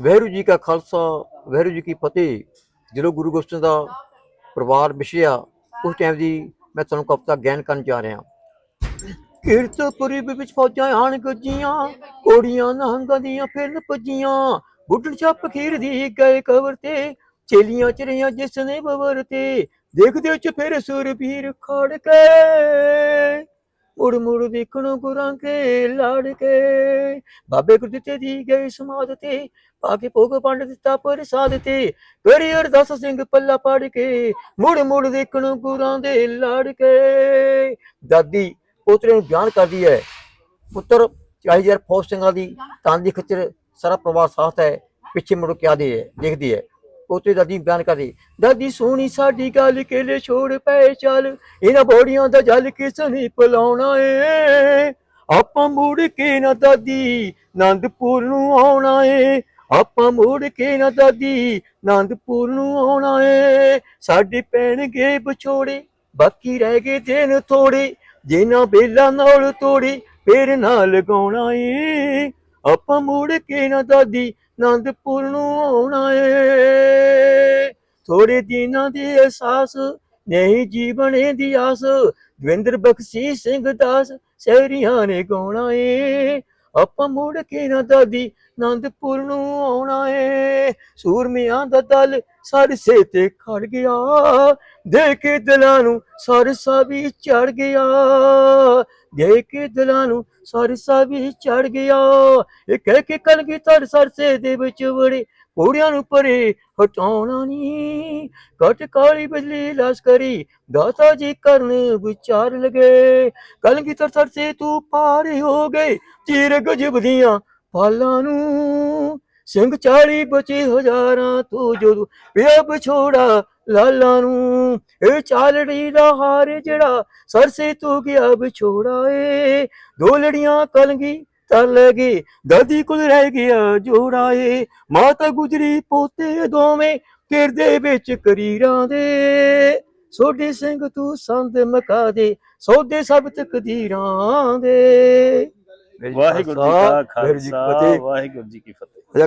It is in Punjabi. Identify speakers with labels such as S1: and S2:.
S1: ਵਾਹਿਗੁਰੂ ਜੀ ਕਾ ਖਾਲਸਾ ਵਾਹਿਗੁਰੂ ਜੀ ਕੀ ਫਤਿਹ। ਜਦੋਂ ਗੁਰੂ ਗੋਬਿੰਦ ਸਿੰਘ ਦਾ ਪਰਿਵਾਰ ਵਿਛੜਿਆ ਉਸ ਟਾਈਮ ਦੀ ਮੈਂ ਤੁਹਾਨੂੰ ਕਵਿਤਾ ਗਿਆਨ ਕਰਨ ਜਾ ਰਿਹਾ ਕੀਰਤਪੁਰੀ ਵਿੱਚ ਫੌਜਾਂ ਆਣ ਗੱਜੀਆਂ ਕੋੜੀਆਂ ਨਹੰਗਾਂ ਦੀਆਂ ਫਿਰਨ ਭੱਜੀਆਂ ਬੁੱਢਣ ਛੱਪ ਖੀਰ ਦੀ ਗਏ ਕਬਰ ਤੇ, ਚੇਲੀਆਂ ਚਰੀਆਂ ਜਿਸ ਨੇ ਬਵਰ ਤੇ। ਦੇਖਦੇ ਚ ਫਿਰ ਸੁਰਬੀਰ ਖੜ ਕੇ। ਮੁੜ ਮੁੜ ਦੇਖਣੋ ਗੁਰਾਂ ਕੇ ਲੜ ਕੇ। ਬਾਬੇ ਗੁਰ ਦਿੱਤੇ ਦੀ ਗਈ ਸਮਾਦ ਤੇ, ਪਾ ਕੇ ਭੋਗ ਪੰਡ ਦਿੱਤਾ ਪ੍ਰਸਾਦ ਤੇ। ਕਰੀ ਅਰਦਾਸ ਸਿੰਘ ਪੱਲਾ ਪੜ ਕੇ, ਮੁੜ ਮੁੜ ਦੇਖਣੋ ਗੁਰਾਂ ਦੇ ਲਾੜ ਕੇ। ਦਾਦੀ ਪੋਤਰੇ ਨੂੰ ਬਿਆਨ ਕਰਦੀ ਹੈ, ਪੁੱਤਰ 40000 ਫੌਜ ਸਿੰਘਾਂ ਦੀ ਤਾਂ ਦੀ ਖਿੱਚਰ, ਸਾਰਾ ਪਰਿਵਾਰ ਸਾਥ ਹੈ, ਪਿੱਛੇ ਮੁੜ ਕੇ ਆਦੇ ਹੈ, ਦੇਖਦੀ ਹੈ। ਪੋਤੇ ਦਾਦੀ ਬਿਆਨ ਕਰਦੀ ਦਾਦੀ ਸੋਹਣੀ ਸਾਡੀ ਗੱਲ ਕੇਲੇ ਛੋੜ ਪਏ ਚੱਲ? ਇਹਨਾਂ ਬੋੜੀਆਂ ਦਾ ਜਲ ਕਿਸ ਨੇ ਪਲਾਉਣਾ ਏ? ਆਪਾਂ ਮੁੜ ਕੇ ਨਾ ਦਾਦੀ ਨੰਦਪੁਰ ਨੂੰ ਆਉਣਾ ਏ। ਆਪਾਂ ਮੁੜ ਕੇ ਨਾ ਦਾਦੀ ਨੰਦਪੁਰ ਨੂੰ ਆਉਣਾ ਏ। ਸਾਡੇ ਪੈਣਗੇ ਵਿਛੋੜੇ, ਬਾਕੀ ਰਹਿ ਗਏ ਦਿਨ ਥੋੜੇ। ਜਿਨ੍ਹਾਂ ਬੇਲਾ ਨਾਲ ਤੋੜੇ, ਫੇਰ ਨਾ ਲਗਾਉਣਾ ਏ। ਆਪਾਂ ਮੁੜ ਕੇ ਨਾ ਦਾਦੀ ਨੰਦਪੁਰ ਨੂੰ ਆਉਣਾ ਏ। ਥੋੜੇ ਦਿਨਾਂ ਦੇ ਅਹਿਸਾਸ, ਨਹੀਂ ਜੀਵਨੇ ਦੀ ਆਸ। ਦਵਿੰਦਰ ਬਖਸ਼ੀ ਸਿੰਘ ਦਾਸ ਸਹਿਰੀਆਂ ਨੇ ਗਾਉਣਾ ਏ। ਆਪਾਂ ਮੁੜ ਕੇ ਨਾ ਦਾਦੀ ਨੰਦਪੁਰ ਨੂੰ ਆਉਣਾ ਏ। ਸੂਰਮਿਆਂ ਦਾ ਦਲ ਸਰਸੇ ਤੇ ਖੜ ਗਿਆ। ਦੇ ਕੇ ਦਿਲਾਂ ਨੂੰ ਸਰਸਾ ਵੀ ਚੜ ਗਿਆ। ਦੇ ਕੇ ਦਿਲਾਂ ਨੂੰ ਸਰਸਾ ਵੀ ਚੜ ਗਿਆ। ਇਹ ਕਹਿ ਕਲਗੀ ਤਰ ਸਰਸੇ ਦੇ ਵਿੱਚ ਵੜੇ। ਘੋੜਿਆਂ ਨੂੰ ਪਰੇ ਹਟਾਉਣਾ ਨਹੀਂ। ਕਟ ਕਾਲੀ ਬਿਜਲੀ ਲਸ਼ਕਰੀ ਦਾਤਾ ਜੀ ਕਰਨ ਵਿਚਾਰ ਲਗੇ। ਕਲਗੀ ਤਰ ਸਰਸੇ ਤੂੰ ਪਾਰ ਹੋ ਗਏ। ਚੀਰ ਗਜਬ ਦੀਆਂ ਪਾਲਾਂ ਨੂੰ ਸਿੰਘ ਚਾਲੀ ਬਚੇ ਹਜ਼ਾਰਾਂ ਤੂੰ ਜਦੋਂ ਪਿਆ ਵਿਛੋੜਾ ਲਾਲਾ ਨੂੰ ਇਹ ਚਾਲੜੀ ਦਾ ਹਾਰ ਜਿਹੜਾ ਸਰਸੇ ਤੂੰ ਗਿਆ ਵਿਛੋੜਾ ਏ। ਦੋ ਲੜੀਆਂ ਕਲਗੀ ਗਏ ਦਾਦੀ ਕੋਲ ਰਹਿ ਗਿਆ ਜੋੜਾ ਏ। ਮਾਤਾ ਗੁਜਰੀ ਪੋਤੇ ਦੋਵੇਂ ਫਿਰਦੇ ਵਿੱਚ ਕਰੀਰਾਂ ਦੇ। ਸੋਢੇ ਸਿੰਘ ਤੂੰ ਸੰਦ ਮਕਾ ਦੇ ਸੌਦੇ ਸਭ ਤਕਦੀਰਾਂ ਦੇ।
S2: ਵਾਹਿਗੁਰੂ ਜੀ ਕਾ
S1: ਵਾਹਿਗੁਰੂ ਜੀ ਕੀ
S2: ਖਾਲਸਾ
S1: ਫਤਿਹ।
S2: ਵਾਹਿਗੁਰੂ ਜੀ ਕੀ ਫਤਿਹ।
S1: ਉਹਦਾ ਕਿਹੜਾ